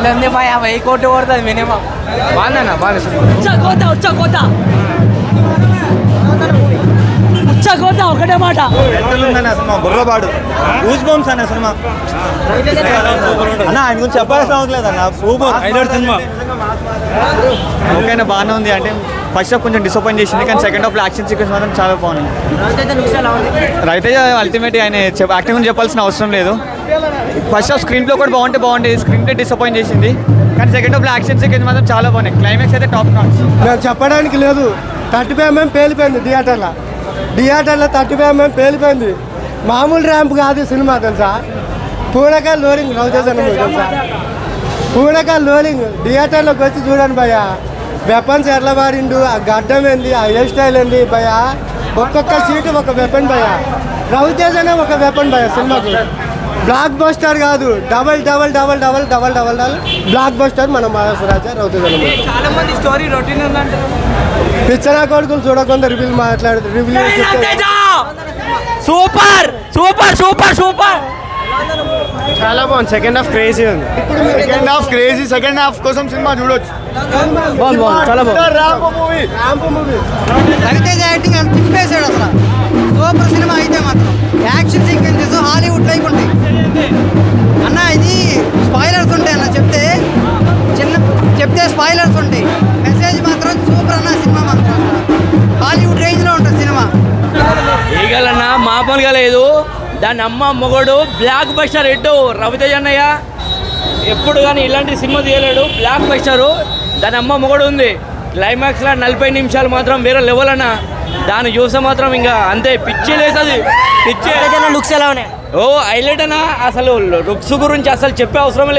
వెళ్ళంది మా వెయ్యి కోట్లు పడుతుంది మినిమం. బాగుందన్న బాగా ఉచ్చ కోత ఉచ్చ కోత ఉచ్చ కోత ఒకటే మాట. ఎట్లుందన్న సినిమా బుర్రబాడు. గూస్ బంప్స్ అనే సినిమా. అన్న ఆయన గురించి చెప్పాల్సిన అవసరం లేదన్న సూపర్. Highlight cinema. ఓకేనా బాగానే ఉంది. అంటే ఫస్ట్ హాఫ్ కొంచెం డిసప్పాయింట్ చేసింది కానీ సెకండ్ హాఫ్ యాక్షన్ సీక్వెన్స్ మాత్రం చాలా బాగుంది. రైతే అల్టిమేట్ ఆయన యాక్టింగ్ గురించి చెప్పాల్సిన అవసరం లేదు. ఫస్ట్ హాఫ్ స్క్రీన్ ప్లే కూడా బాగుంటే బాగుండేది. స్క్రీన్ ప్లే డిసప్పాయింట్ చేసింది. కానీ సెకండ్ హాఫ్ యాక్షన్ సీక్వెన్స్ మాత్రం చాలా బాగున్నాయి. క్లైమాక్స్ అయితే టాప్ నాట్స్ నేను చెప్పడానికి లేదు. థర్టీ ఫైవ్ ఎంఎం పేలిపోయింది థియేటర్లో థియేటర్లో థర్టీ ఫైవ్ ఎంఎం పేలిపోయింది. మామూలు ర్యాంప్ కాదు సినిమా తెలుసా? పూనకాయ లవ్ చేశాను తెలుసా? పూనకాయ లోరింగ్ థియేటర్లోకి వచ్చి చూడండి భయ వెపన్స్ ఎట్లా వాడిండు? ఆ గడ్డం ఏంది? ఆ హెయిర్ స్టైల్ ఏంది భయ ఒక్కొక్క సీటు ఒక వెపన్ భయ రవితేజనే ఒక వెపన్ భయ సినిమాకు. బ్లాక్ బస్టర్ కాదు double double double double double double double blockbuster మన మహారాజ రవితేజ చాలా మంది స్టోరీ రొటీన్ కొడుకులు చూడకుండా రివ్యూలు మాట్లాడు review super super super super. చాలా బాగుంది. సెకండ్ హాఫ్ క్రేజీ ఉంది. Second half crazy second half కోసం సినిమా చూడొచ్చు. బాగుంది బాగుంది. చాలా బాగుంది మూవీ మూవీ యాక్టింగ్ స్పాయిలర్స్ ఉంటాయి మెసేజ్ మాత్రం సూపర్ అన్న సినిమా మాత్రం. హాలీవుడ్ రేంజ్లో ఉంటుంది సినిమా. ఈగలన్న మామూలుగా లేదు. దాని అమ్మ మొగడు బ్లాక్ బస్టర్ ఎట్టు రవితేజ అన్నయ్య? ఎప్పుడు కానీ ఇలాంటి సినిమా తీయలేడు. బ్లాక్ బస్టరు దాని అమ్మ మొగడు ఉంది. క్లైమాక్స్లో నలభై నిమిషాలు మాత్రం వేరే లెవెల్ అన్న. దాన్ని చూస్తే మాత్రం ఇంకా అంతే. పిచ్చి లేసది. పిచ్చి. లుక్స్ ఎలా ఉన్నాయి? ఓ హైలైట్ అన్న. అసలు లుక్స్ గురించి అసలు చెప్పే అవసరం లేదు.